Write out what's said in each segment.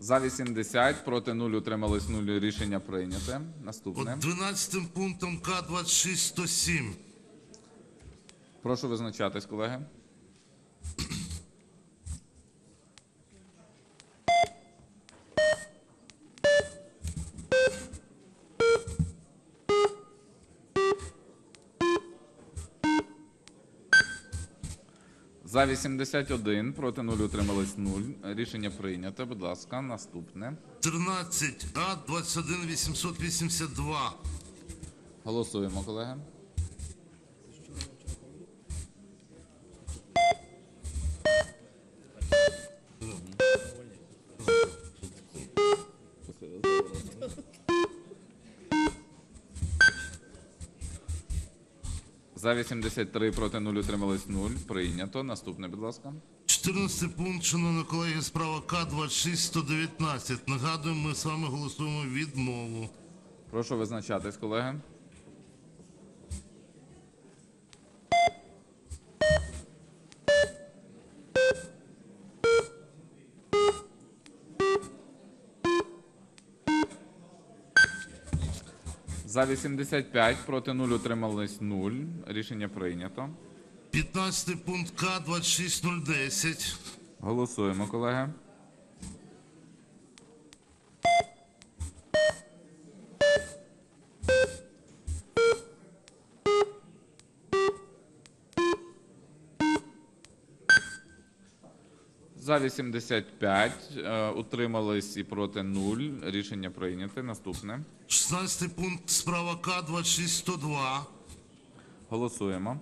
За 80, проти 0, утримались 0, рішення прийняте. Наступне. Под 12 пунктом К 26 107. Прошу визначатись, колеги. За 81, проти 0, утримались 0. Рішення прийнято. Будь ласка, наступне. 13 А 21 882. Голосуємо, колеги. За 83 проти 0 утримались 0. Прийнято. Наступне, будь ласка. 14 пункт, шановні колеги, справа К 26 119. Нагадуємо, ми з вами голосуємо відмову. Прошу визначатись, колеги. За 85, проти 0 утримались 0. Рішення прийнято. 15 пункт К 26010. Голосуємо, колеги. За 85, е, утримались і проти 0. Рішення прийняте. Наступне. 16 пункт справа К 26 102. Голосуємо.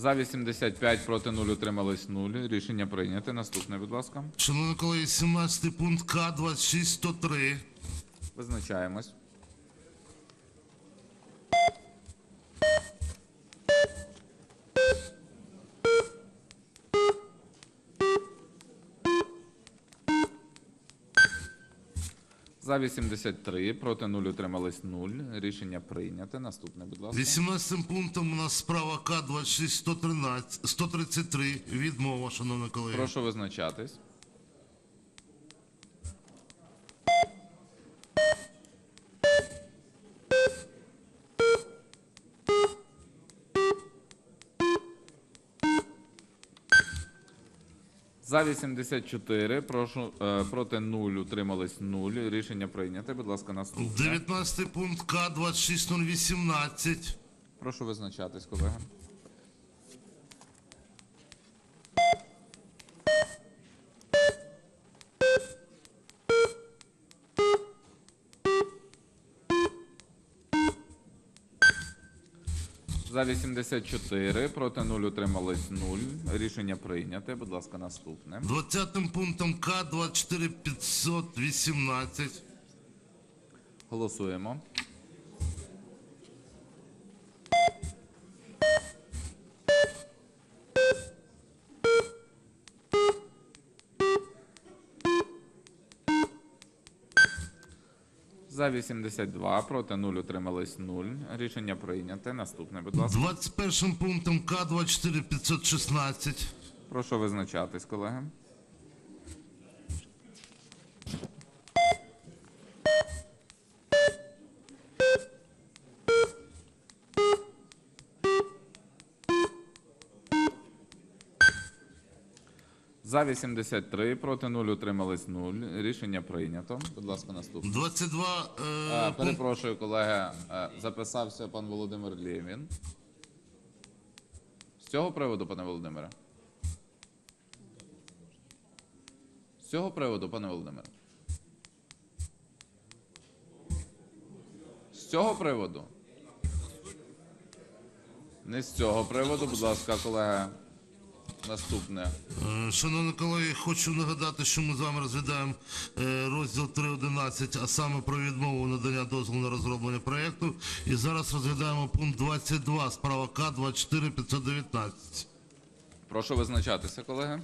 За 85 проти 0 утримались 0. Рішення прийняте. Наступне, будь ласка. Шановні колеги, 17 пункт К 2603. Визначаємось. За 83, проти 0 утримались 0. Рішення прийнято. Наступне, будь ласка. 18 пунктом у нас справа К 26 113, 133. Відмова, шановні колеги. Прошу визначатись. За 84, прошу, е, проти 0, утримались 0. Рішення прийняте. Будь ласка, наступне. 19 пункт К 26 018. Прошу визначатись, колеги. За 84, проти 0 утрималось 0. Рішення прийняте. Будь ласка, наступне. 20 пунктом К 24 518. Голосуємо. За 82, проти 0 утримались 0. Рішення прийняте. Наступне, будь ласка. 21 пунктом К 24 516. Прошу визначатись, колеги. За 83, проти 0 утримались 0. Рішення прийнято. Будь ласка, наступне. 22 е, Перепрошую, колеги, е, записався пан Володимир Лєвін. З цього приводу, пане Володимире? З цього приводу, пане Володимире? З цього приводу? Не з цього приводу, будь ласка, колеги. Наступне. Е, Шановні колеги, хочу нагадати, що ми з вами розглядаємо е, розділ 3.11, а саме про відмову надання дозволу на розроблення проєкту. І зараз розглядаємо пункт 22, справа К 24 519. Прошу визначатися, колеги.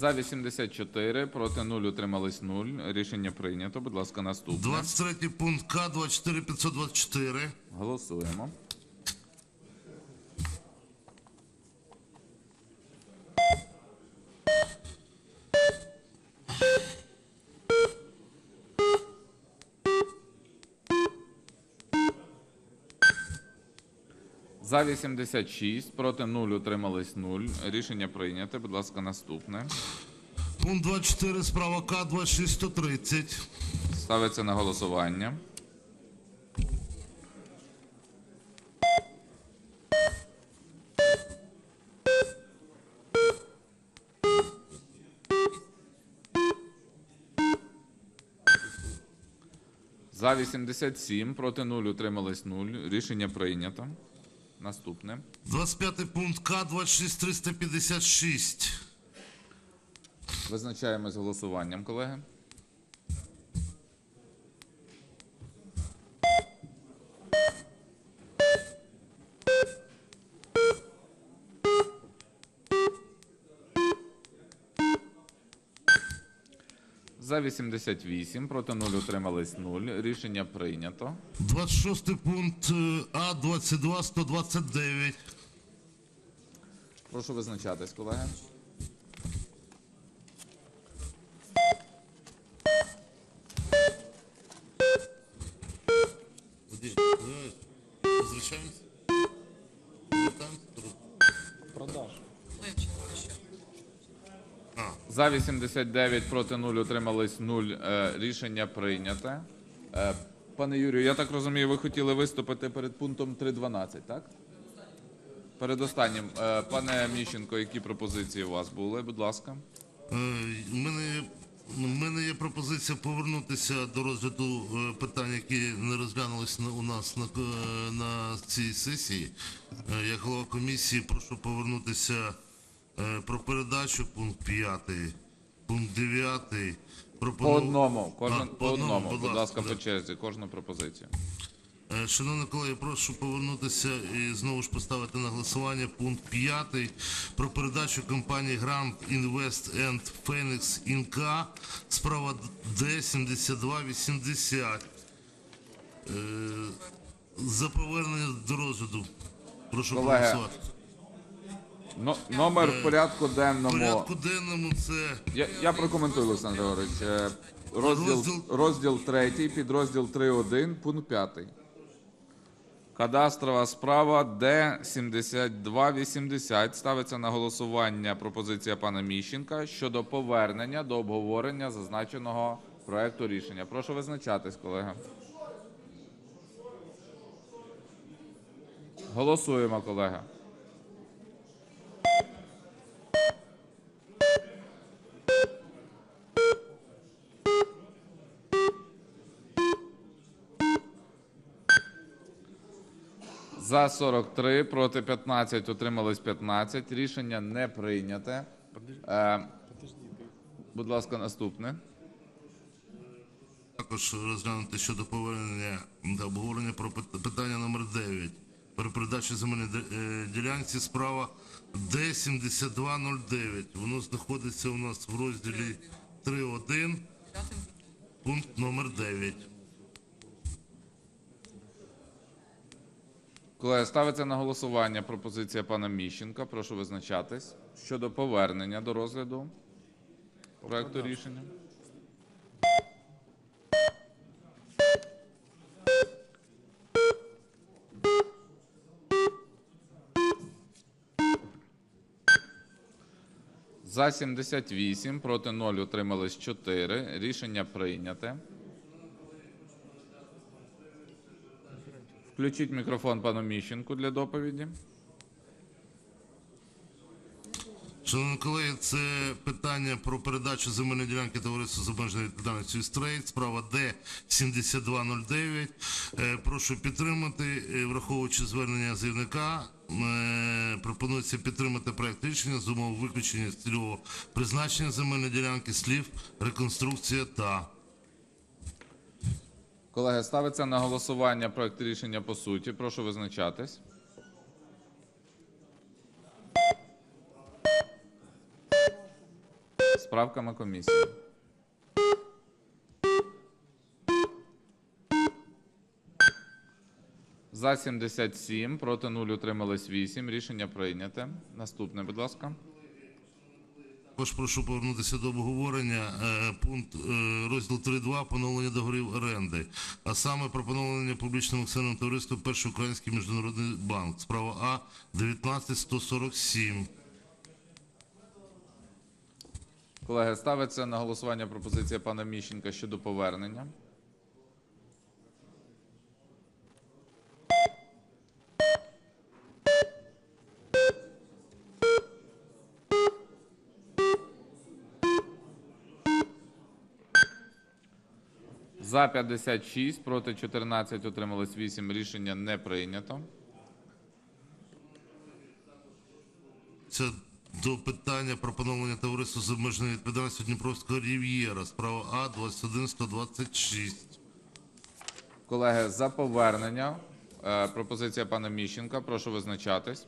За 84, проти 0, утримались 0. Рішення прийнято. Будь ласка, наступне. 23 пункт К, 24 524. Голосуємо. За 86, проти 0, утримались 0. Рішення прийнято. Будь ласка, наступне. Пункт 24, справа К, 26 130. Ставиться на голосування. За 87, проти 0, утримались 0. Рішення прийнято. Наступне. 25 пункт К, 26 356. з голосуванням, колеги. За 88, проти 0 утримались 0. Рішення прийнято. 26 пункт е, А, 22 129. Прошу визначатись, колеги. Возвращаемся? За 89 проти 0 утримались 0. Е, Рішення прийняте. Е, Пане Юрію, я так розумію, ви хотіли виступити перед пунктом 3.12, так? Перед останнім. Е, Пане Міщенко, які пропозиції у вас були, будь ласка? У мене, є пропозиція повернутися до розгляду питань, які не розглянулись на- у нас на, на цій сесії. Як голова комісії прошу повернутися про передачу пункт 5, пункт 9. По одному, кожен, А, по одному, будь ласка, по черзі, кожну пропозицію. Е, Шановні колеги, прошу повернутися і знову ж поставити на голосування пункт 5 про передачу компанії Grand Invest and Phoenix Inc. Справа Д-7280. Е, За повернення до розгляду. Прошу проголосувати. Но, номер в порядку В денному. порядку денному це Я, я прокоментую, Олександр Григорович. Е, Розділ, Розділ- розділ 3, підрозділ 3.1, пункт 5. Кадастрова справа Д-7280. Ставиться на голосування пропозиція пана Міщенка щодо повернення до обговорення зазначеного проекту рішення. Прошу визначатись, колеги. Голосуємо, колеги. За 43, проти 15, утримались 15. Рішення не прийняте. Е, будь ласка, наступне. також розглянути щодо повернення до обговорення про питання номер 9 про передачу земельної е, ділянці справа Д-7209. Воно знаходиться у нас в розділі 3.1, пункт номер 9. Колеги, ставиться на голосування пропозиція пана Міщенка. Прошу визначатись щодо повернення до розгляду проекту рішення. За 78, проти 0, утримались 4. Рішення прийняте. Включіть мікрофон пану Міщенку для доповіді. Шановні колеги, це питання про передачу земельної ділянки товариству з обмеженою відповідальністю «Стрейт», справа Д-7209. Е, Прошу підтримати, е, враховуючи звернення заявника, е, пропонується підтримати проект рішення з умов виключення цільового призначення земельної ділянки слів реконструкція та. Колеги, ставиться на голосування проект рішення по суті. Прошу визначатись. правками комісії. За 77, проти 0, утримались 8. Рішення прийняте. Наступне, будь ласка. Також прошу повернутися до обговорення. Е, Пункт е, розділ 3.2 поновлення договорів оренди, а саме про поновлення публічним акціонерним товариством Перший Український міжнародний банк. Справа А 19147. Колеги, ставиться на голосування пропозиція пана Міщенка щодо повернення. За 56, проти 14, утрималось 8. Рішення не прийнято. Це до питання про поновлення товариства з обмеженою відповідальністю Дніпровського Рів'єра. Справа А 21126. Колеги, за повернення. Е, пропозиція пана Міщенка. Прошу визначатись.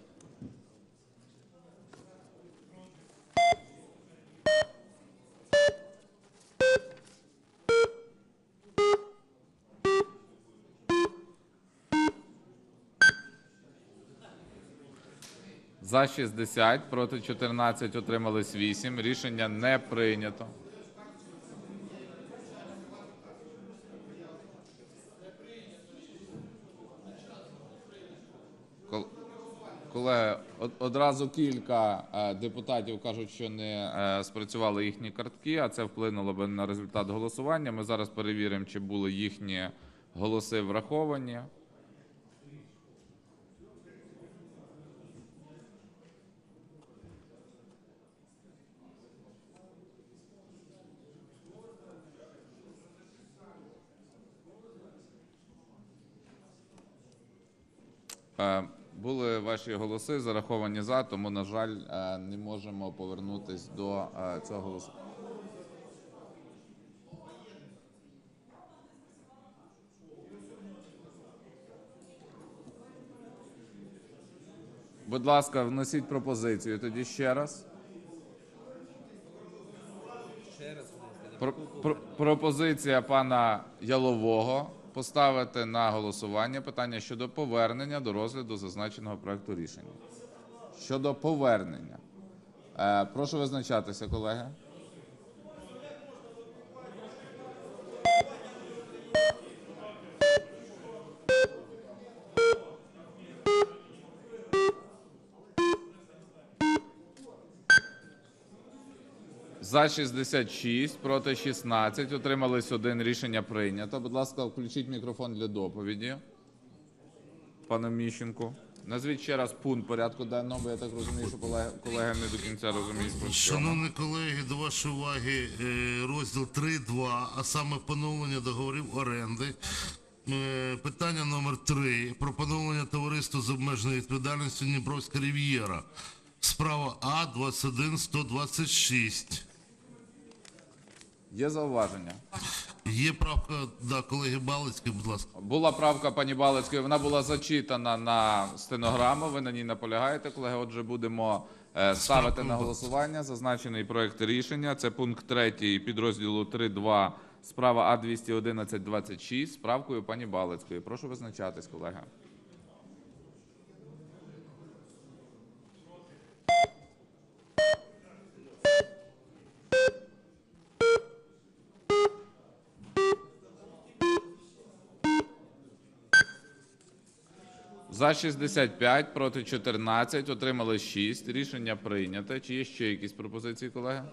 За 60, проти 14, утримались 8. Рішення не прийнято. Кол- Колеги, од- одразу кілька е, депутатів кажуть, що не е, спрацювали їхні картки, а це вплинуло би на результат голосування. Ми зараз перевіримо, чи були їхні голоси враховані. Були ваші голоси зараховані за, тому, на жаль, е, не можемо повернутись до е, цього голосу. Будь ласка, вносіть пропозицію. Тоді ще раз. Про, про, пропозиція пана Ялового поставити на голосування питання щодо повернення до розгляду зазначеного проекту рішення. Щодо повернення. Е, прошу визначатися, колеги. За 66, проти 16, утримались один. Рішення прийнято. Будь ласка, включіть мікрофон для доповіді. Пане Міщенку. Назвіть ще раз пункт порядку денного, бо я так розумію, що колеги, не до кінця розуміють про що. Шановні колеги, до вашої уваги е, розділ 3.2, а саме поновлення договорів оренди. Е, Питання номер 3 про поновлення товариства з обмеженою відповідальністю Дніпровська Рів'єра. Справа А 21126. Є зауваження? Є правка, да, колеги Балицької, будь ласка. Була правка пані Балицької, вона була зачитана на стенограму. Ви на ній наполягаєте, колеги. Отже, будемо е, ставити на голосування зазначений проект рішення. Це пункт 3 підрозділу 3.2 справа А 21126 з правкою пані Балицької. Прошу визначатись, колеги. За 65, проти 14, отримали 6. Рішення прийнято. Чи є ще якісь пропозиції, колеги?